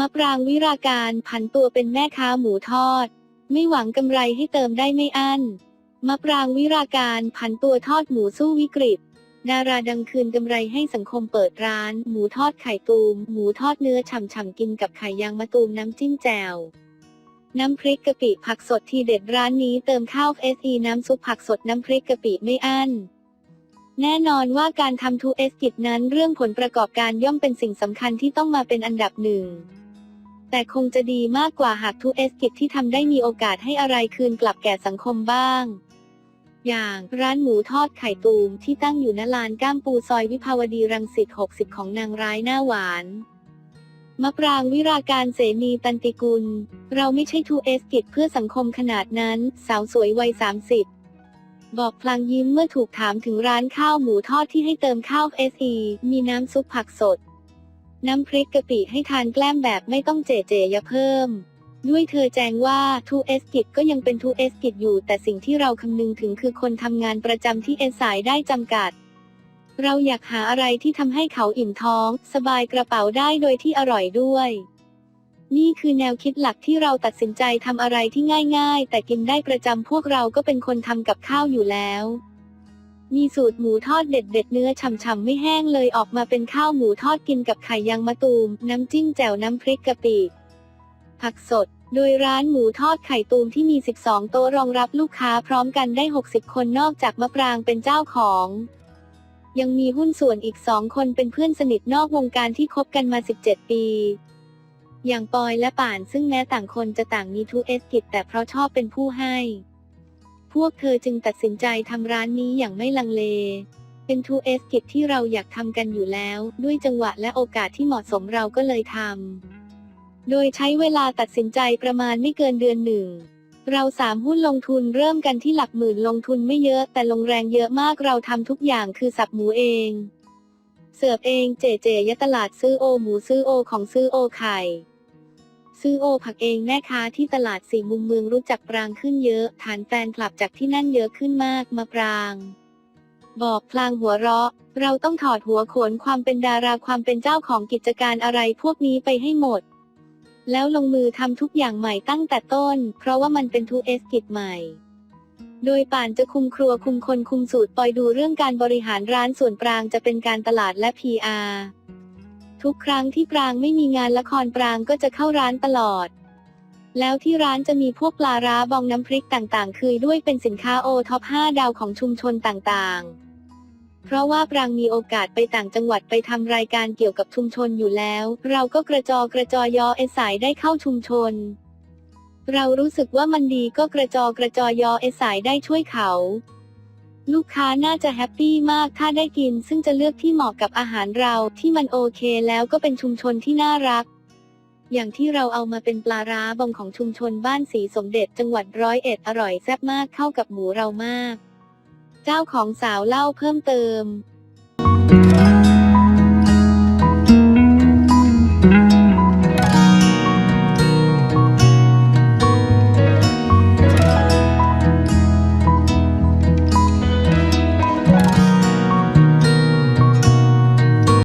มะปรางวิราการผันตัวเป็นแม่ค้าหมูทอด ไม่หวังกำไรให้เติมได้ไม่อั้นมะปรางวิราการผันตัวทอดหมูสู้วิกฤต ดาราดังคืนกำไรให้สังคมเปิดร้าน หมูทอดไข่ตูม หมูทอดเนื้อฉ่ำๆกินกับไข่ยางมะตูมน้ำจิ้มแจ่วน้ำพริกกะปิผักสดทีเด็ดร้านนี้เติมข้าวเอสีน้ำซุปผักสดน้ำพริกกะปิไม่อั้น แน่นอนว่าการทำทูเอสกิจนั้นเรื่องผลประกอบการย่อมเป็นสิ่งสำคัญที่ต้องมาเป็นอันดับหนึ่ง แต่คงจะดีมากกว่าหากทูเอสกิจที่ทำได้มีโอกาสให้อะไรคืนกลับแก่สังคมบ้าง อย่างร้านหมูทอดไข่ตูมที่ตั้งอยู่ณลานก้ามปูซอยวิภาวดีรังสิต 60 ของนางร้ายหน้าหวานมะปรางวิราการเสนีตันติกุล เราไม่ใช่ทูเอสกิจเพื่อสังคมขนาดนั้น สาวสวยวัย 30 บอกพลางยิ้มเมื่อถูกถามถึงร้านข้าวหมูทอดที่ให้เติมข้าวเอสีมีน้ำซุปผักสด น้ำพริกกะปิให้ทานแกล้มแบบไม่ต้องเจเจยาเพิ่ม ด้วยเธอแจ้งว่าทูเอสกิจก็ยังเป็นทูเอสกิจอยู่ แต่สิ่งที่เราคำนึงถึงคือคนทำงานประจำที่เอสายได้จำกัด เราอยากหาอะไรที่ทำให้เขาอิ่มท้อง สบายกระเป๋าได้โดยที่อร่อยด้วย นี่คือแนวคิดหลักที่เราตัดสินใจทำอะไรที่ง่าย ๆ แต่กินได้ประจำพวกเราก็เป็นคนทำกับข้าวอยู่แล้ว มีสูตรหมูทอดเด็ดๆเนื้อฉ่ำๆไม่แห้งเลยออกมาเป็นข้าวหมูทอดกินกับไข่ยางมะตูม น้ำจิ้มแจ่วน้ำพริกกะปิ ผักสด โดยร้านหมูทอดไข่ตูมที่มี 12 โต๊ะรองรับลูกค้าพร้อมกันได้ 60 คนนอกจากมะปรางเป็นเจ้าของ ยังมีหุ้นส่วนอีกสองคนเป็นเพื่อนสนิทนอกวงการที่คบกันมา 17 ปีอย่างปอยและป่านซึ่งแม้ต่างคนจะต่างมีทุเอสกิจแต่เพราะชอบเป็นผู้ให้ พวกเธอจึงตัดสินใจทำร้านนี้อย่างไม่ลังเล เป็นทูเอสกิจที่เราอยากทำกันอยู่แล้ว ด้วยจังหวะและโอกาสที่เหมาะสมเราก็เลยทำ โดยใช้เวลาตัดสินใจประมาณไม่เกินเดือนหนึ่ง เราสามหุ้นลงทุนเริ่มกันที่หลักหมื่นลงทุนไม่เยอะ แต่ลงแรงเยอะมากเราทำทุกอย่างคือสับหมูเอง เสิร์ฟเองเจเจยตลาดซื้อโอหมูซื้อโอของซื้อโอไข่ ซื้อโอผักเองแม่ค้าที่ตลาดสี่มุมเมืองรู้จักปรางขึ้นเยอะ ฐานแฟนคลับจากที่นั่นเยอะขึ้นมากมาปราง บอกพลางหัวเราะ เราต้องถอดหัวโขนความเป็นดาราความเป็นเจ้าของกิจการอะไรพวกนี้ไปให้หมด แล้วลงมือทำทุกอย่างใหม่ตั้งแต่ต้น เพราะว่ามันเป็นทูเอสกิจใหม่ โดยป่านจะคุมครัวคุมคนคุมสูตรปล่อยดูเรื่องการบริหารร้านส่วนปรางจะเป็นการตลาดและ PR ทุกครั้งที่ปรางไม่มีงานละครปรางก็จะเข้าร้านตลอด แล้วที่ร้านจะมีพวกปลาร้าบองน้ำพริกต่างๆ คือด้วยเป็นสินค้าโอท็อป 5 ดาวของชุมชนต่างๆเพราะว่าปรางมีโอกาสไปต่างจังหวัดไปทำรายการเกี่ยวกับชุมชนอยู่แล้ว เราก็กระจอกระจอยอเอสายได้เข้าชุมชน เรารู้สึกว่ามันดีก็กระจอกระจอยอเอสายได้ช่วยเขา ลูกค้าน่าจะแฮปปี้มากถ้าได้กิน ซึ่งจะเลือกที่เหมาะกับอาหารเราที่มันโอเคแล้วก็เป็นชุมชนที่น่ารัก อย่างที่เราเอามาเป็นปลาร้าบองของชุมชนบ้านสีสมเด็จจังหวัดร้อยเอ็ดอร่อยแซ่บมากเข้ากับหมูเรามาก เจ้าของสาวเล่าเพิ่มเติม